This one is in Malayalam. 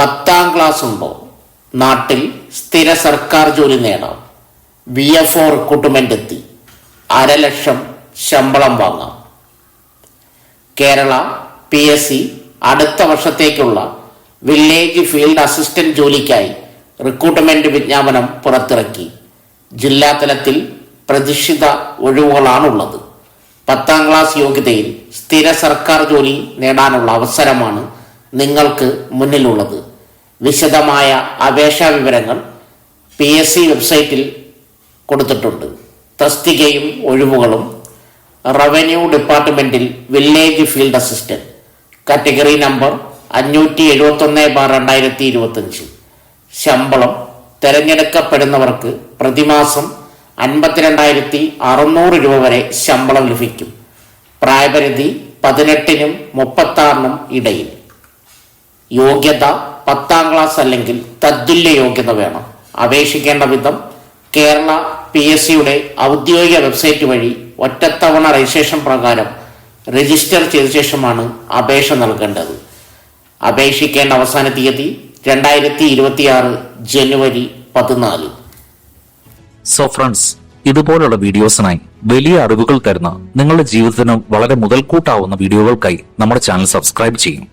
പത്താം ക്ലാസ് ഉണ്ടോ? നാട്ടിൽ സ്ഥിര സർക്കാർ ജോലി നേടാം. വി എഫ് ഒ റിക്രൂട്ട്മെന്റ് എത്തി. അരലക്ഷം ശമ്പളം വാങ്ങാം. കേരള പി എസ് സി അടുത്ത വർഷത്തേക്കുള്ള വില്ലേജ് ഫീൽഡ് അസിസ്റ്റന്റ് ജോലിക്കായി റിക്രൂട്ട്മെന്റ് വിജ്ഞാപനം പുറത്തിറക്കി. ജില്ലാ തലത്തിൽ പ്രതിഷ്ഠിത ഒഴിവുകളാണുള്ളത്. പത്താം ക്ലാസ് യോഗ്യതയിൽ സ്ഥിര സർക്കാർ ജോലി നേടാനുള്ള അവസരമാണ് നിങ്ങൾക്ക് മുന്നിലുള്ളത്. വിശദമായ അപേക്ഷാ വിവരങ്ങൾ പി എസ് സി വെബ്സൈറ്റിൽ കൊടുത്തിട്ടുണ്ട്. തസ്തികയും ഒഴിവുകളും റവന്യൂ ഡിപ്പാർട്ട്മെന്റിൽ village field assistant category number അഞ്ഞൂറ്റി എഴുപത്തൊന്ന് ബാർ രണ്ടായിരത്തി ഇരുപത്തഞ്ച് ശമ്പളം തിരഞ്ഞെടുക്കപ്പെടുന്നവർക്ക് പ്രതിമാസം അൻപത്തിരണ്ടായിരത്തി അറുന്നൂറ് രൂപ വരെ ശമ്പളം ലഭിക്കും. പ്രായപരിധി പതിനെട്ടിനും മുപ്പത്താറിനും ഇടയിൽ. യോഗ്യത പത്താം ക്ലാസ് അല്ലെങ്കിൽ തദ്തുല്യ യോഗ്യത വേണം. അപേക്ഷിക്കേണ്ട വിധം കേരള പി എസ് സിയുടെ ഔദ്യോഗിക വെബ്സൈറ്റ് വഴി ഒറ്റത്തവണ രജിസ്ട്രേഷൻ പ്രകാരം രജിസ്റ്റർ ചെയ്ത ശേഷമാണ് അപേക്ഷ നൽകേണ്ടത്. അപേക്ഷിക്കേണ്ട അവസാന തീയതി രണ്ടായിരത്തി ഇരുപത്തിയാറ് ജനുവരി പതിനാല്. സോ ഫ്രണ്ട്സ് ഇതുപോലുള്ള വീഡിയോസിനായി വലിയ അറിവുകൾ തരുന്ന നിങ്ങളുടെ ജീവിതത്തിന് വളരെ മുതൽക്കൂട്ടാവുന്ന വീഡിയോകൾക്കായി നമ്മുടെ ചാനൽ സബ്സ്ക്രൈബ് ചെയ്യും.